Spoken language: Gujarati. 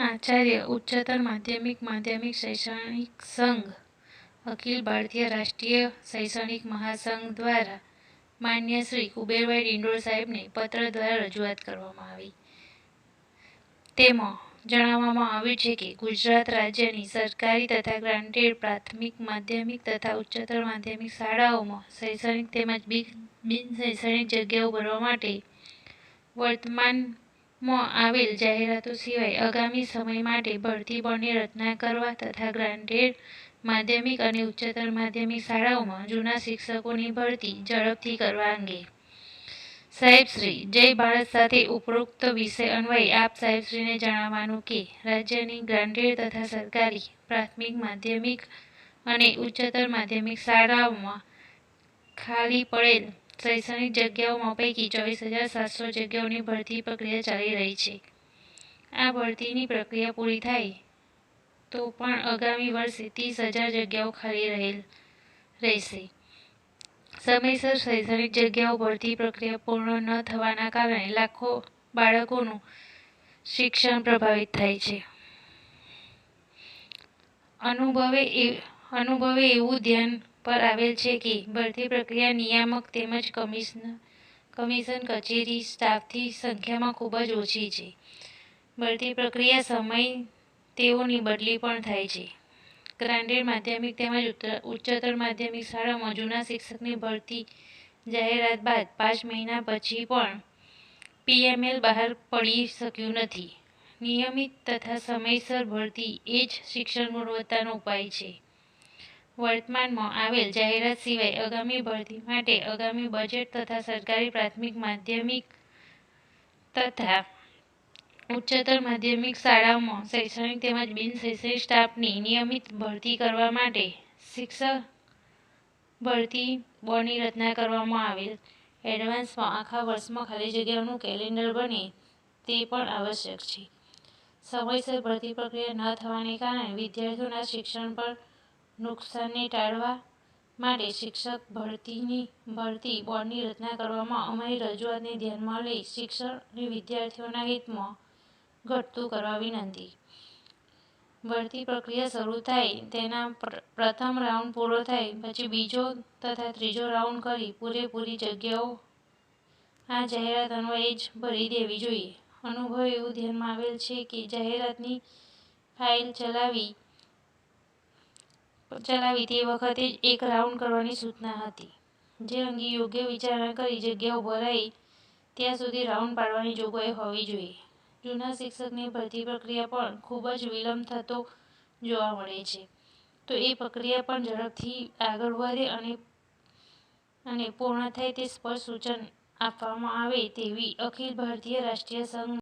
આચાર્ય ઉચ્ચતર માધ્યમિક માધ્યમિક શૈક્ષણિક સંઘ, અખિલ ભારતીય રાષ્ટ્રીય શૈક્ષણિક મહાસંઘ દ્વારા માન્ય શ્રી કુબેરભાઈ ડિંડોર સાહેબને પત્ર દ્વારા રજૂઆત કરવામાં આવી. તેમાં જણાવવામાં આવ્યું છે કે ગુજરાત રાજ્યની સરકારી તથા ગ્રાન્ટેડ પ્રાથમિક, માધ્યમિક તથા ઉચ્ચતર માધ્યમિક શાળાઓમાં શૈક્ષણિક તેમજ બિન શૈક્ષણિક જગ્યાઓ ભરવા માટે વર્તમાનમાં આવેલ જાહેરાતો સિવાય આગામી સમય માટે ભરતી બોર્ડની રચના કરવા તથા ગ્રાન્ટેડ માધ્યમિક અને ઉચ્ચતર માધ્યમિક શાળાઓમાં જૂના શિક્ષકોની ભરતી ઝડપથી કરવા અંગે. સાહેબશ્રી જય ભારત સાથે ઉપરોક્ત વિષય અન્વયે આપ સાહેબશ્રીને જણાવવાનું કે, રાજ્યની ગ્રાન્ટેડ તથા સરકારી પ્રાથમિક માધ્યમિક અને ઉચ્ચતર માધ્યમિક શાળાઓમાં ખાલી પડેલ શૈક્ષણિક જગ્યાઓમાં પૈકી ચોવીસ હજાર સાતસો જગ્યાઓની ભરતી પ્રક્રિયા ચાલી રહી છે. આ ભરતીની પ્રક્રિયા પૂરી થાય તો પણ આગામી વર્ષે ત્રીસ હજાર જગ્યાઓ ખાલી રહેલ રહેશે. સમયસર શૈક્ષણિક જગ્યાઓ ભરતી પ્રક્રિયા પૂર્ણ ન થવાના કારણે લાખો બાળકોનું શિક્ષણ પ્રભાવિત થાય છે. અનુભવે અનુભવે એવું ધ્યાન પર આવેલ છે કે ભરતી પ્રક્રિયા નિયામક તેમજ કમિશન કમિશન કચેરી સ્ટાફની સંખ્યામાં ખૂબ જ ઓછી છે. ભરતી પ્રક્રિયા સમય તેઓની બદલી પણ થાય છે. ગ્રાન્ટેડ માધ્યમિક તેમજ ઉચ્ચતર માધ્યમિક શાળામાં જૂના શિક્ષકની ભરતી જાહેરાત બાદ પાંચ મહિના પછી પણ પીએમએલ બહાર પડી શક્યું નથી. નિયમિત તથા સમયસર ભરતી એ જ શિક્ષણ ગુણવત્તાનો ઉપાય છે. વર્તમાનમાં આવેલ જાહેરાત સિવાય આગામી ભરતી માટે આગામી બજેટ તથા સરકારી પ્રાથમિક માધ્યમિક તથા ઉચ્ચતર માધ્યમિક શાળાઓમાં શૈક્ષણિક તેમજ બિન શૈક્ષણિક સ્ટાફની નિયમિત ભરતી કરવા માટે શિક્ષક ભરતી બોર્ડની રચના કરવામાં આવેલ. એડવાન્સમાં આખા વર્ષમાં ખાલી જગ્યાઓનું કેલેન્ડર બને તે પણ આવશ્યક છે. સમયસર ભરતી પ્રક્રિયા ન થવાને કારણે વિદ્યાર્થીઓના શિક્ષણ પર નુકસાનને ટાળવા માટે શિક્ષક ભરતીની ભરતી બોર્ડની રચના કરવામાં અમારી રજૂઆતને ધ્યાનમાં લઈ શિક્ષણ અને વિદ્યાર્થીઓના હિતમાં ઘટતું કરવા વિનંતી. ભરતી પ્રક્રિયા શરૂ થાય, તેના પ્રથમ રાઉન્ડ પૂરો થાય, પછી બીજો તથા ત્રીજો રાઉન્ડ કરી પૂરેપૂરી જગ્યાઓ આ જાહેરાત અન્વયે જ ભરી દેવી જોઈએ. અનુભવ એવું ધ્યાનમાં આવેલ છે કે જાહેરાતની ફાઇલ ચલાવી ચલાવી તે વખતે જ એક રાઉન્ડ કરવાની સૂચના હતી. જે અંગે યોગ્ય વિચારણા કરી જગ્યાઓ ભરાય ત્યાં સુધી રાઉન્ડ પાડવાની જોગવાઈ હોવી જોઈએ. જૂના શિક્ષકની ભરતી પ્રક્રિયા પણ ખૂબ જ વિલંબ થતો જોવા મળે છે. તો એ પ્રક્રિયા પણ ઝડપથી આગળ વધે અને અને પૂર્ણ થાય તે સ્પષ્ટ સૂચન આપવામાં આવે તેવી અખિલ ભારતીય રાષ્ટ્રીય સંઘ